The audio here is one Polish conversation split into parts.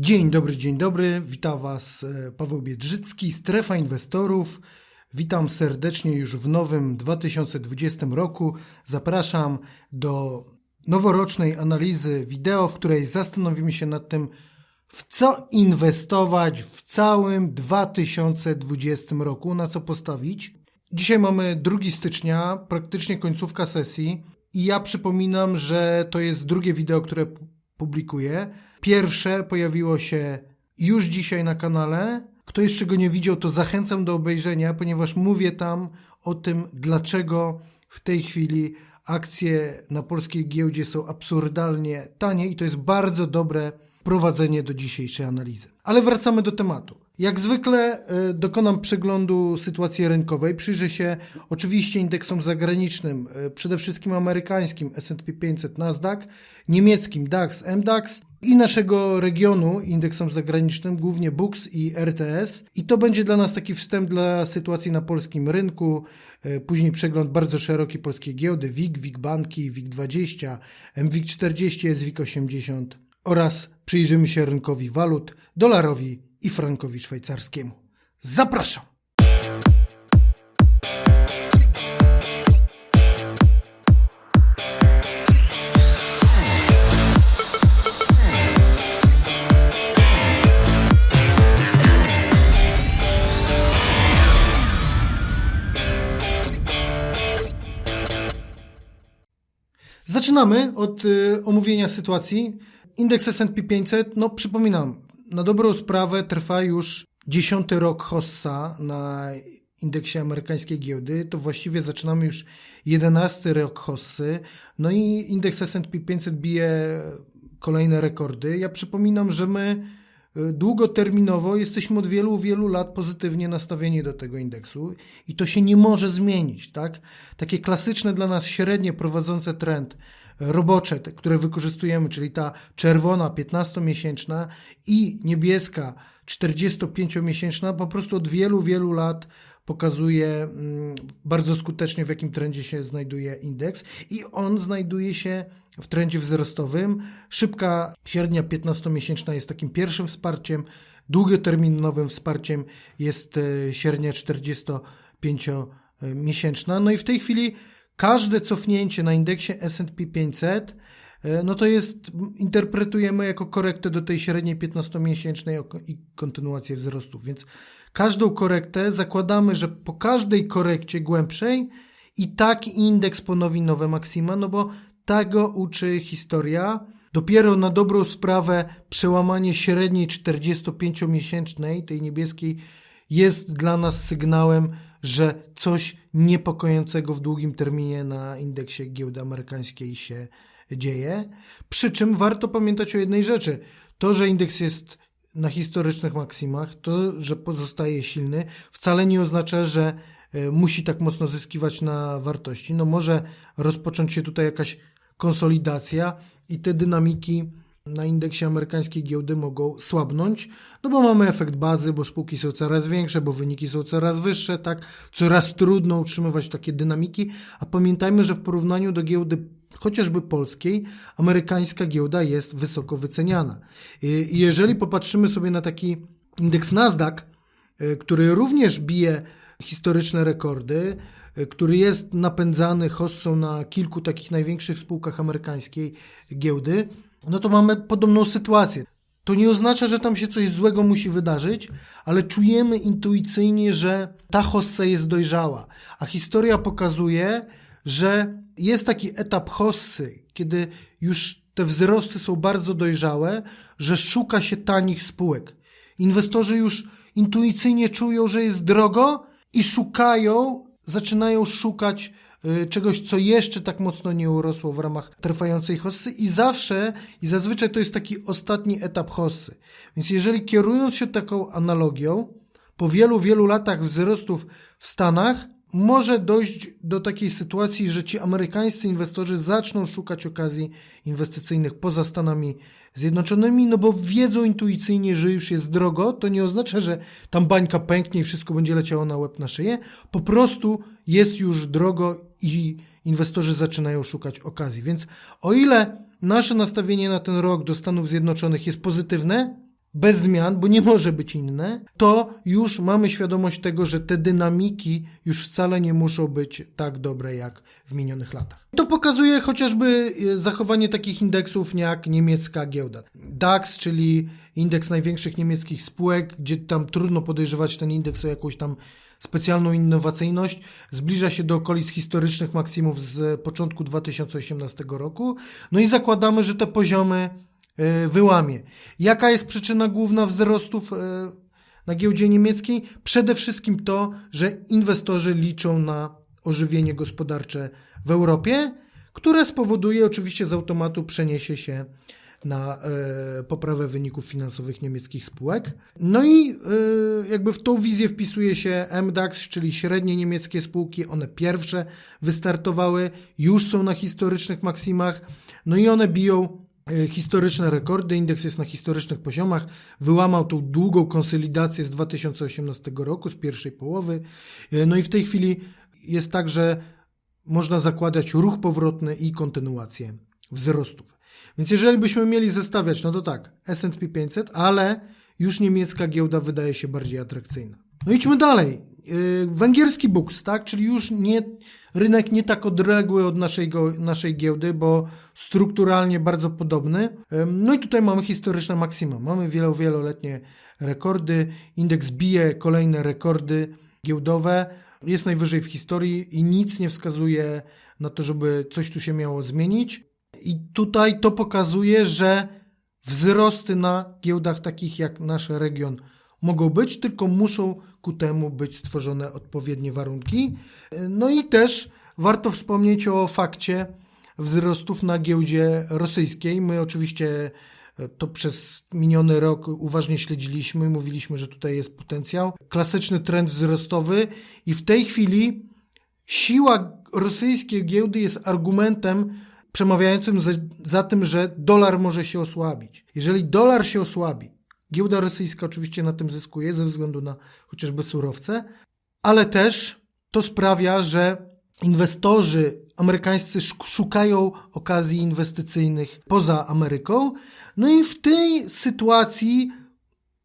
Dzień dobry, dzień dobry. Witam Was e, Paweł Biedrzycki, Strefa Inwestorów. Witam serdecznie już w nowym 2020 roku. Zapraszam do noworocznej analizy wideo, w której zastanowimy się nad tym, w co inwestować w całym 2020 roku, na co postawić. Dzisiaj mamy 2 stycznia, praktycznie końcówka sesji i ja przypominam, że to jest drugie wideo, które pu- publikuję. Pierwsze pojawiło się już dzisiaj na kanale. Kto jeszcze go nie widział, to zachęcam do obejrzenia, ponieważ mówię tam o tym, dlaczego w tej chwili akcje na polskiej giełdzie są absurdalnie tanie i to jest bardzo dobre prowadzenie do dzisiejszej analizy. Ale wracamy do tematu. Jak zwykle e, dokonam przeglądu sytuacji rynkowej. Przyjrzę się oczywiście indeksom zagranicznym, e, przede wszystkim amerykańskim S&P 500, Nasdaq, niemieckim DAX, MDAX i naszego regionu indeksom zagranicznym, głównie BUX i RTS. I to będzie dla nas taki wstęp dla sytuacji na polskim rynku. E, Później przegląd bardzo szeroki polskiej giełdy, WIG, WIG Banki, WIG 20, MWIG 40, SWIG 80 oraz przyjrzymy się rynkowi walut, dolarowi i frankowi szwajcarskiemu. Zapraszam! Zaczynamy od y, omówienia sytuacji. Indeks S&P 500, no przypominam, na dobrą sprawę trwa już dziesiąty rok hossa na indeksie amerykańskiej giełdy, to właściwie zaczynamy już jedenasty rok hossy, no i indeks S&P 500 bije kolejne rekordy. Ja przypominam, że my y, długoterminowo jesteśmy od wielu, wielu lat pozytywnie nastawieni do tego indeksu i to się nie może zmienić, tak? Takie klasyczne dla nas średnie prowadzące trend robocze, te, które wykorzystujemy, czyli ta czerwona 15-miesięczna i niebieska 45-miesięczna, po prostu od wielu, wielu lat pokazuje mm, bardzo skutecznie, w jakim trendzie się znajduje indeks i on znajduje się w trendzie wzrostowym. Szybka średnia 15-miesięczna jest takim pierwszym wsparciem, długoterminowym wsparciem jest e, średnia 45-miesięczna. No i w tej chwili każde cofnięcie na indeksie S&P 500 e, no to jest, interpretujemy jako korektę do tej średniej 15-miesięcznej oko- i kontynuację wzrostów, więc każdą korektę zakładamy, że po każdej korekcie głębszej i tak indeks ponowi nowe maksima, no bo tego uczy historia. Dopiero na dobrą sprawę przełamanie średniej 45-miesięcznej, tej niebieskiej, jest dla nas sygnałem, że coś niepokojącego w długim terminie na indeksie giełdy amerykańskiej się dzieje. Przy czym warto pamiętać o jednej rzeczy. To, że indeks jest na historycznych maksimach, to, że pozostaje silny, wcale nie oznacza, że e, musi tak mocno zyskiwać na wartości. No może rozpocząć się tutaj jakaś konsolidacja i te dynamiki na indeksie amerykańskiej giełdy mogą słabnąć, no bo mamy efekt bazy, bo spółki są coraz większe, bo wyniki są coraz wyższe, tak? Coraz trudno utrzymywać takie dynamiki, a pamiętajmy, że w porównaniu do giełdy chociażby polskiej, amerykańska giełda jest wysoko wyceniana. I jeżeli popatrzymy sobie na taki indeks Nasdaq, y, który również bije historyczne rekordy, y, który jest napędzany hossą na kilku takich największych spółkach amerykańskiej giełdy, no to mamy podobną sytuację. To nie oznacza, że tam się coś złego musi wydarzyć, ale czujemy intuicyjnie, że ta hossa jest dojrzała. A historia pokazuje, że jest taki etap hossy, kiedy już te wzrosty są bardzo dojrzałe, że szuka się tanich spółek. Inwestorzy już intuicyjnie czują, że jest drogo i szukają, zaczynają szukać czegoś, co jeszcze tak mocno nie urosło w ramach trwającej hossy i zawsze i zazwyczaj to jest taki ostatni etap hossy. Więc jeżeli kierując się taką analogią, po wielu, wielu latach wzrostów w Stanach może dojść do takiej sytuacji, że ci amerykańscy inwestorzy zaczną szukać okazji inwestycyjnych poza Stanami Zjednoczonymi, no bo wiedzą intuicyjnie, że już jest drogo. To nie oznacza, że tam bańka pęknie i wszystko będzie leciało na łeb na szyję. Po prostu jest już drogo i inwestorzy zaczynają szukać okazji. Więc o ile nasze nastawienie na ten rok do Stanów Zjednoczonych jest pozytywne, bez zmian, bo nie może być inne, to już mamy świadomość tego, że te dynamiki już wcale nie muszą być tak dobre jak w minionych latach. To pokazuje chociażby e, zachowanie takich indeksów jak niemiecka giełda. DAX, czyli indeks największych niemieckich spółek, gdzie tam trudno podejrzewać ten indeks o jakąś tam specjalną innowacyjność, zbliża się do okolic historycznych maksimów z początku 2018 roku. No i zakładamy, że te poziomy wyłamie. Jaka jest przyczyna główna wzrostów e, na giełdzie niemieckiej? Przede wszystkim to, że inwestorzy liczą na ożywienie gospodarcze w Europie, które spowoduje oczywiście z automatu przeniesie się na e, poprawę wyników finansowych niemieckich spółek. No i e, jakby w tą wizję wpisuje się MDAX, czyli średnie niemieckie spółki. One pierwsze wystartowały, już są na historycznych maksimach, no i one biją e, historyczne rekordy, indeks jest na historycznych poziomach, wyłamał tą długą konsolidację z 2018 roku, z pierwszej połowy. E, No i w tej chwili jest tak, że można zakładać ruch powrotny i kontynuację wzrostów. Więc jeżeli byśmy mieli zestawiać, no to tak, S&P 500, ale już niemiecka giełda wydaje się bardziej atrakcyjna. No idźmy dalej. Yy, Węgierski BUX, tak, czyli już nie, rynek nie tak odległy od naszej, naszej giełdy, bo strukturalnie bardzo podobny. Ym, No i tutaj mamy historyczne maksima. Mamy wielo, wieloletnie rekordy. Indeks bije kolejne rekordy giełdowe. Jest najwyżej w historii i nic nie wskazuje na to, żeby coś tu się miało zmienić. I tutaj to pokazuje, że wzrosty na giełdach takich jak nasz region mogą być, tylko muszą ku temu być stworzone odpowiednie warunki. No i też warto wspomnieć o fakcie wzrostów na giełdzie rosyjskiej. My oczywiście e, to przez miniony rok uważnie śledziliśmy i mówiliśmy, że tutaj jest potencjał. Klasyczny trend wzrostowy i w tej chwili siła rosyjskiej giełdy jest argumentem przemawiającym za, za tym, że dolar może się osłabić. Jeżeli dolar się osłabi, giełda rosyjska oczywiście na tym zyskuje ze względu na chociażby surowce, ale też to sprawia, że inwestorzy amerykańscy szukają okazji inwestycyjnych poza Ameryką. No i w tej sytuacji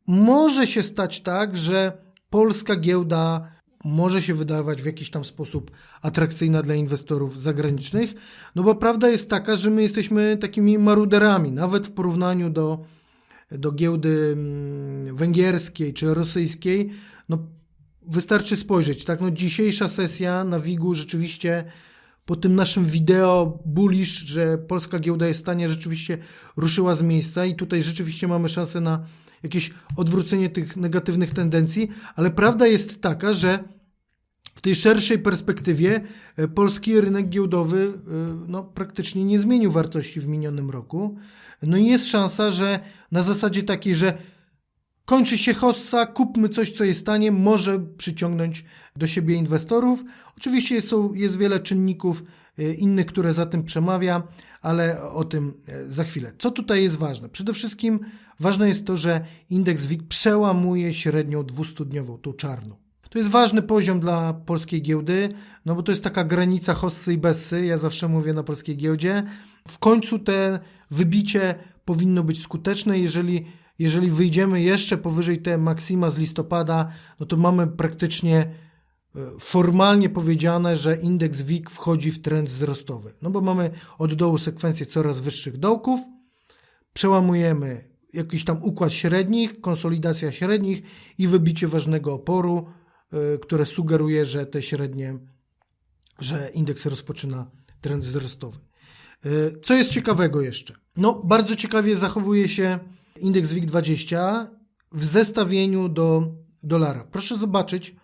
może się stać tak, że polska giełda może się wydawać w jakiś tam sposób atrakcyjna dla inwestorów zagranicznych, no bo prawda jest taka, że my jesteśmy takimi maruderami, nawet w porównaniu do, do giełdy mm, węgierskiej czy rosyjskiej, no wystarczy spojrzeć, tak, no dzisiejsza sesja na WIG-u rzeczywiście po tym naszym wideo bullish, że polska giełda jest w stanie, rzeczywiście ruszyła z miejsca i tutaj rzeczywiście mamy szansę na jakieś odwrócenie tych negatywnych tendencji, ale prawda jest taka, że w tej szerszej perspektywie e, polski rynek giełdowy e, no, praktycznie nie zmienił wartości w minionym roku. No i jest szansa, że na zasadzie takiej, że kończy się hossa, kupmy coś, co jest tanie, może przyciągnąć do siebie inwestorów. Oczywiście jest, wiele czynników e, innych, które za tym przemawia, ale o tym e, za chwilę. Co tutaj jest ważne? Przede wszystkim ważne jest to, że indeks WIG przełamuje średnią 200-dniową, tą czarną. To jest ważny poziom dla polskiej giełdy, no bo to jest taka granica hossy i bessy, ja zawsze mówię na polskiej giełdzie. W końcu te wybicie powinno być skuteczne, jeżeli, jeżeli wyjdziemy jeszcze powyżej te maksima z listopada, no to mamy praktycznie e, formalnie powiedziane, że indeks WIG wchodzi w trend wzrostowy. No bo mamy od dołu sekwencję coraz wyższych dołków, przełamujemy jakiś tam układ średnich, konsolidacja średnich i wybicie ważnego oporu, y, które sugeruje, że te średnie, że indeks rozpoczyna trend wzrostowy. Y, Co jest ciekawego jeszcze? No, bardzo ciekawie zachowuje się indeks WIG20 w zestawieniu do dolara. Proszę zobaczyć,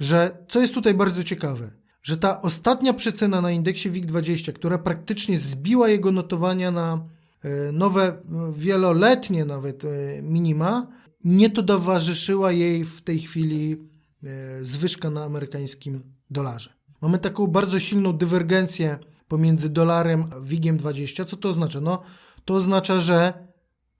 że co jest tutaj bardzo ciekawe, że ta ostatnia przecena na indeksie WIG20, która praktycznie zbiła jego notowania na e, nowe, e, wieloletnie nawet e, minima, nie towarzyszyła jej w tej chwili e, zwyżka na amerykańskim dolarze. Mamy taką bardzo silną dywergencję pomiędzy dolarem a WIG-iem 20. Co to oznacza? No, to oznacza, że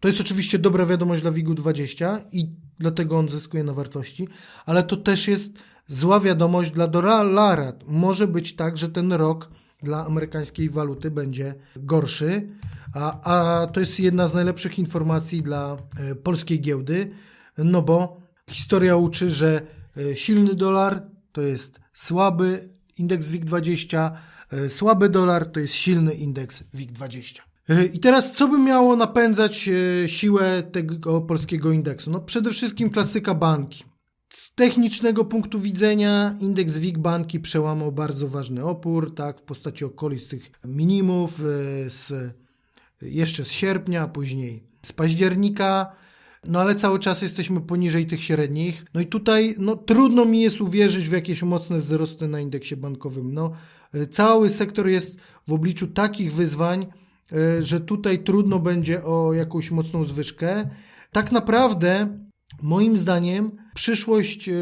to jest oczywiście dobra wiadomość dla WIG-u 20 i dlatego on zyskuje na wartości, ale to też jest zła wiadomość dla dolara. Może być tak, że ten rok dla amerykańskiej waluty będzie gorszy, a, a to jest jedna z najlepszych informacji dla e, polskiej giełdy, no bo historia uczy, że e, silny dolar to jest słaby indeks WIG20, e, słaby dolar to jest silny indeks WIG20. E, I teraz, co by miało napędzać e, siłę tego polskiego indeksu? No przede wszystkim klasyka banki. Z technicznego punktu widzenia indeks WIG banki przełamał bardzo ważny opór, tak, w postaci okolic tych minimów e, z, jeszcze z sierpnia, a później z października, no ale cały czas jesteśmy poniżej tych średnich. No i tutaj no, trudno mi jest uwierzyć w jakieś mocne wzrosty na indeksie bankowym. No, e, cały sektor jest w obliczu takich wyzwań, e, że tutaj trudno będzie o jakąś mocną zwyżkę. Tak naprawdę, moim zdaniem, przyszłość e,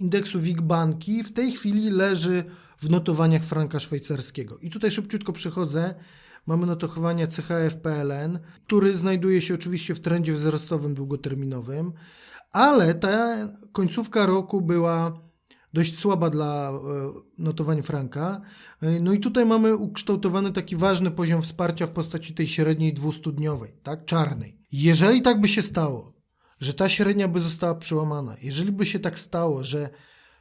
indeksu WIG banki w tej chwili leży w notowaniach franka szwajcarskiego. I tutaj szybciutko przechodzę. Mamy notowania CHF PLN, który znajduje się oczywiście w trendzie wzrostowym długoterminowym, ale ta końcówka roku była dość słaba dla e, notowań franka. E, No i tutaj mamy ukształtowany taki ważny poziom wsparcia w postaci tej średniej 200-dniowej, tak, czarnej. Jeżeli tak by się stało, że ta średnia by została przełamana, jeżeli by się tak stało, że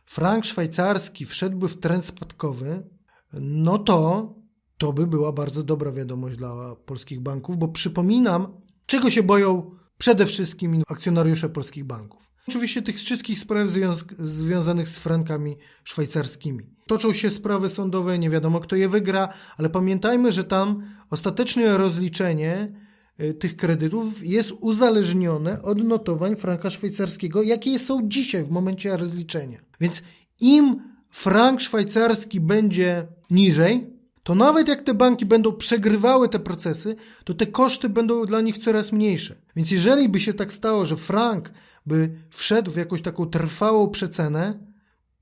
frank szwajcarski wszedłby w trend spadkowy, no to to by była bardzo dobra wiadomość dla polskich banków, bo przypominam, czego się boją przede wszystkim akcjonariusze polskich banków. Oczywiście tych wszystkich spraw związ- związanych z frankami szwajcarskimi. Toczą się sprawy sądowe, nie wiadomo kto je wygra, ale pamiętajmy, że tam ostateczne rozliczenie y, tych kredytów jest uzależnione od notowań franka szwajcarskiego, jakie są dzisiaj w momencie rozliczenia. Więc im frank szwajcarski będzie niżej, to nawet jak te banki będą przegrywały te procesy, to te koszty będą dla nich coraz mniejsze. Więc jeżeli by się tak stało, że frank by wszedł w jakąś taką trwałą przecenę,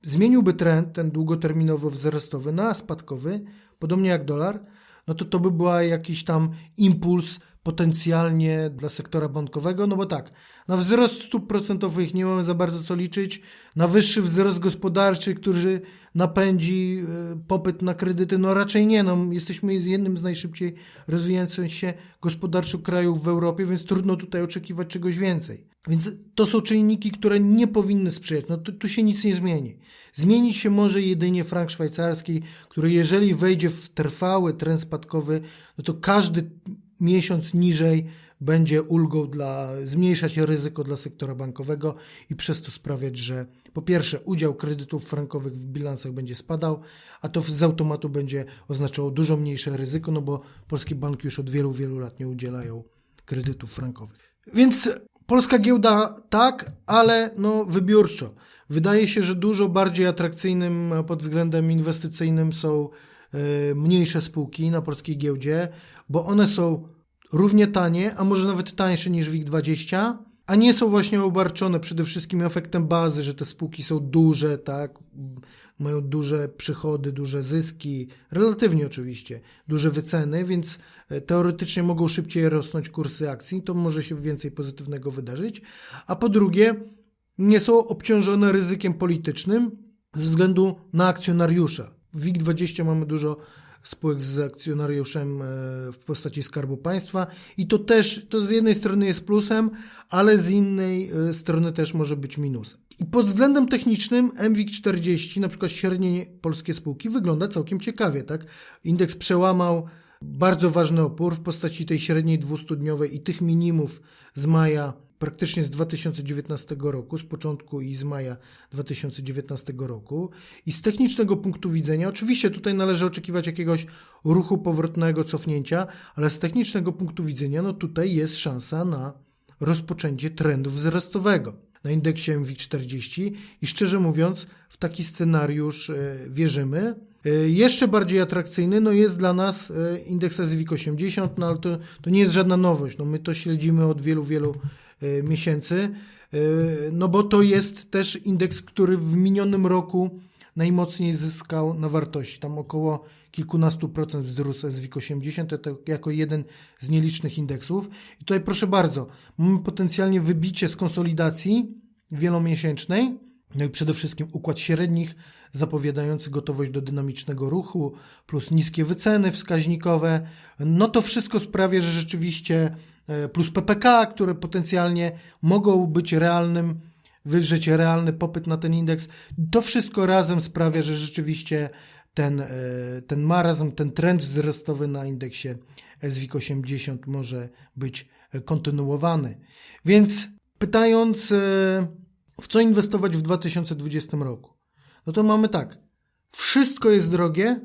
zmieniłby trend, ten długoterminowo wzrostowy na spadkowy, podobnie jak dolar, no to to by była jakiś tam impuls potencjalnie dla sektora bankowego, no bo tak, na wzrost stóp procentowych nie mamy za bardzo co liczyć, na wyższy wzrost gospodarczy, który napędzi y, popyt na kredyty, no raczej nie, no jesteśmy jednym z najszybciej rozwijających się gospodarczo krajów w Europie, więc trudno tutaj oczekiwać czegoś więcej. Więc to są czynniki, które nie powinny sprzyjać. No tu, tu się nic nie zmieni. Zmienić się może jedynie frank szwajcarski, który jeżeli wejdzie w trwały trend spadkowy, no to każdy miesiąc niżej będzie ulgą dla, zmniejszać ryzyko dla sektora bankowego i przez to sprawiać, że po pierwsze udział kredytów frankowych w bilansach będzie spadał, a to z automatu będzie oznaczało dużo mniejsze ryzyko, no bo polskie banki już od wielu, wielu lat nie udzielają kredytów frankowych. Więc polska giełda tak, ale no wybiórczo. Wydaje się, że dużo bardziej atrakcyjnym pod względem inwestycyjnym są mniejsze spółki na polskiej giełdzie, bo one są równie tanie, a może nawet tańsze niż WIG20, a nie są właśnie obarczone przede wszystkim efektem bazy, że te spółki są duże, tak, mają duże przychody, duże zyski, relatywnie oczywiście, duże wyceny, więc e, teoretycznie mogą szybciej rosnąć kursy akcji, to może się więcej pozytywnego wydarzyć, a po drugie nie są obciążone ryzykiem politycznym ze względu na akcjonariusza. W WIG20 mamy dużo spółek z akcjonariuszem e, w postaci Skarbu Państwa i to też, to z jednej strony jest plusem, ale z innej e, strony też może być minusem. I pod względem technicznym MWIG40, na przykład średnie polskie spółki, wygląda całkiem ciekawie, tak? Indeks przełamał bardzo ważny opór w postaci tej średniej 200-dniowej i tych minimów z maja praktycznie z 2019 roku, z początku i z maja 2019 roku. I z technicznego punktu widzenia, oczywiście tutaj należy oczekiwać jakiegoś ruchu powrotnego, cofnięcia, ale z technicznego punktu widzenia, no tutaj jest szansa na rozpoczęcie trendu wzrostowego na indeksie MWIG40 i szczerze mówiąc, w taki scenariusz e, wierzymy. E, Jeszcze bardziej atrakcyjny no jest dla nas e, indeks SWIG 80, no ale to, to nie jest żadna nowość. No my to śledzimy od wielu, wielu miesięcy, e, no bo to jest też indeks, który w minionym roku najmocniej zyskał na wartości. Tam około kilkunastu procent wzrósł SWIG 80, to, to jako jeden z nielicznych indeksów. I tutaj proszę bardzo, mamy potencjalnie wybicie z konsolidacji wielomiesięcznej, No i przede wszystkim układ średnich zapowiadający gotowość do dynamicznego ruchu, plus niskie wyceny wskaźnikowe. No to wszystko sprawia, że rzeczywiście e, plus PPK, które potencjalnie mogą być realnym, wywrzeć realny popyt na ten indeks. To wszystko razem sprawia, że rzeczywiście ten, e, ten marazm, ten trend wzrostowy na indeksie SWIG 80 może być e, kontynuowany. Więc pytając, e, w co inwestować w 2020 roku, no to mamy tak. Wszystko jest drogie,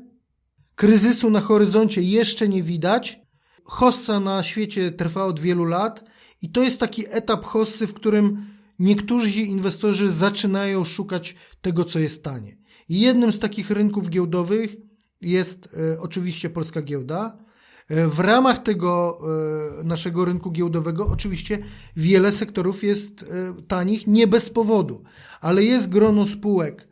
kryzysu na horyzoncie jeszcze nie widać, hossa na świecie trwa od wielu lat i to jest taki etap hossy, w którym niektórzy inwestorzy zaczynają szukać tego, co jest tanie. I jednym z takich rynków giełdowych jest e, oczywiście polska giełda. E, W ramach tego e, naszego rynku giełdowego oczywiście wiele sektorów jest e, tanich nie bez powodu, ale jest grono spółek,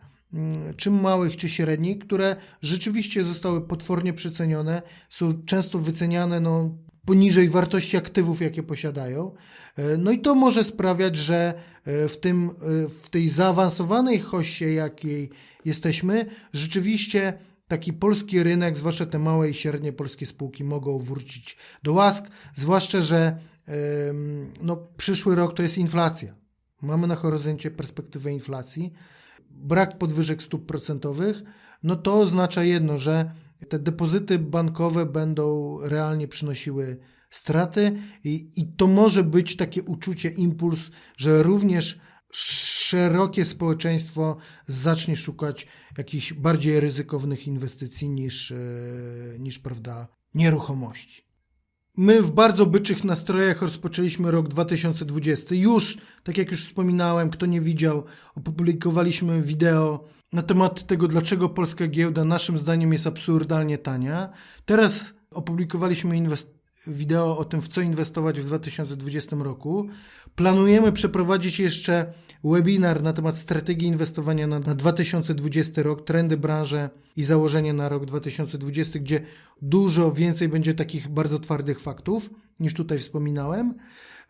czy małych, czy średnich, które rzeczywiście zostały potwornie przecenione, są często wyceniane no, poniżej wartości aktywów, jakie posiadają. E, No i to może sprawiać, że e, w, tym, e, w tej zaawansowanej hoście, jakiej jesteśmy, rzeczywiście taki polski rynek, zwłaszcza te małe i średnie polskie spółki mogą wrócić do łask, zwłaszcza, że no, przyszły rok to jest inflacja. Mamy na horyzoncie perspektywę inflacji, brak podwyżek stóp procentowych, no to oznacza jedno, że te depozyty bankowe będą realnie przynosiły straty i, i to może być takie uczucie, impuls, że również szerokie społeczeństwo zacznie szukać jakichś bardziej ryzykownych inwestycji niż, e, niż prawda, nieruchomości. My w bardzo byczych nastrojach rozpoczęliśmy rok 2020. Już, tak jak już wspominałem, kto nie widział, opublikowaliśmy wideo na temat tego, dlaczego polska giełda naszym zdaniem jest absurdalnie tania. Teraz opublikowaliśmy inwest- wideo o tym, w co inwestować w 2020 roku. Planujemy przeprowadzić jeszcze webinar na temat strategii inwestowania na, na 2020 rok, trendy branży i założenia na rok 2020, gdzie dużo więcej będzie takich bardzo twardych faktów, niż tutaj wspominałem.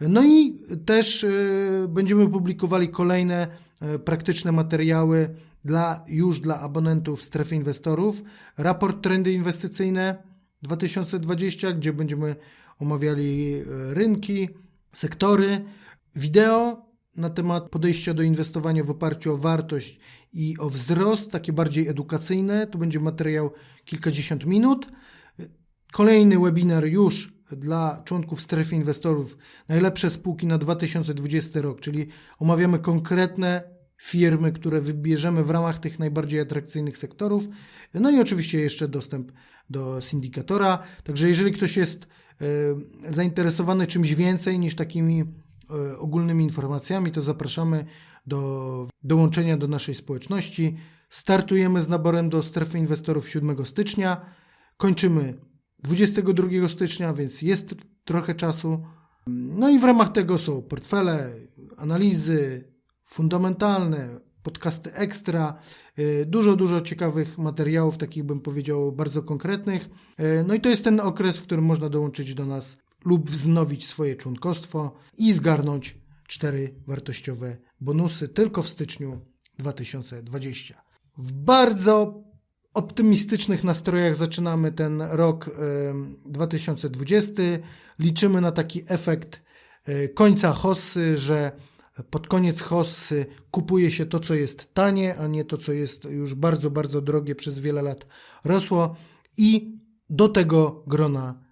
No i też y, będziemy publikowali kolejne y, praktyczne materiały dla, już dla abonentów strefy inwestorów. Raport Trendy Inwestycyjne 2020, gdzie będziemy omawiali y, rynki, sektory, wideo na temat podejścia do inwestowania w oparciu o wartość i o wzrost, takie bardziej edukacyjne. Tu będzie materiał kilkadziesiąt minut. Kolejny webinar już dla członków strefy inwestorów. Najlepsze spółki na 2020 rok, czyli omawiamy konkretne firmy, które wybierzemy w ramach tych najbardziej atrakcyjnych sektorów. No i oczywiście jeszcze dostęp do syndykatora. Także jeżeli ktoś jest e, zainteresowany czymś więcej niż takimi e, ogólnymi informacjami, to zapraszamy do dołączenia do naszej społeczności. Startujemy z naborem do strefy inwestorów 7 stycznia. Kończymy 22 stycznia, więc jest trochę czasu. No i w ramach tego są portfele, analizy fundamentalne, podcasty ekstra, y, dużo, dużo ciekawych materiałów, takich bym powiedział bardzo konkretnych. Y, No i to jest ten okres, w którym można dołączyć do nas lub wznowić swoje członkostwo i zgarnąć cztery wartościowe bonusy tylko w styczniu 2020. W bardzo optymistycznych nastrojach zaczynamy ten rok em, 2020. Liczymy na taki efekt końca hossy, że pod koniec hossy kupuje się to, co jest tanie, a nie to, co jest już bardzo, bardzo drogie, przez wiele lat rosło. I do tego grona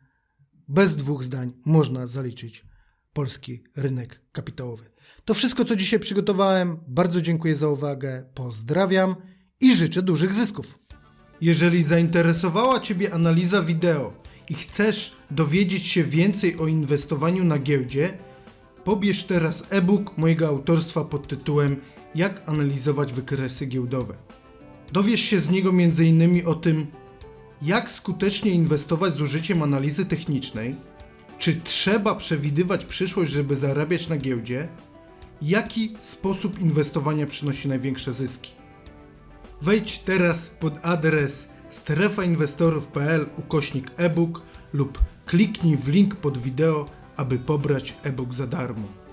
bez dwóch zdań można zaliczyć polski rynek kapitałowy. To wszystko, co dzisiaj przygotowałem. Bardzo dziękuję za uwagę. Pozdrawiam i życzę dużych zysków. Jeżeli zainteresowała Ciebie analiza wideo i chcesz dowiedzieć się więcej o inwestowaniu na giełdzie, pobierz teraz e-book mojego autorstwa pod tytułem Jak analizować wykresy giełdowe. Dowiesz się z niego m.in. o tym, jak skutecznie inwestować z użyciem analizy technicznej, czy trzeba przewidywać przyszłość, żeby zarabiać na giełdzie, jaki sposób inwestowania przynosi największe zyski. Wejdź teraz pod adres strefainwestorów.pl ukośnik e-book lub kliknij w link pod wideo, aby pobrać e-book za darmo.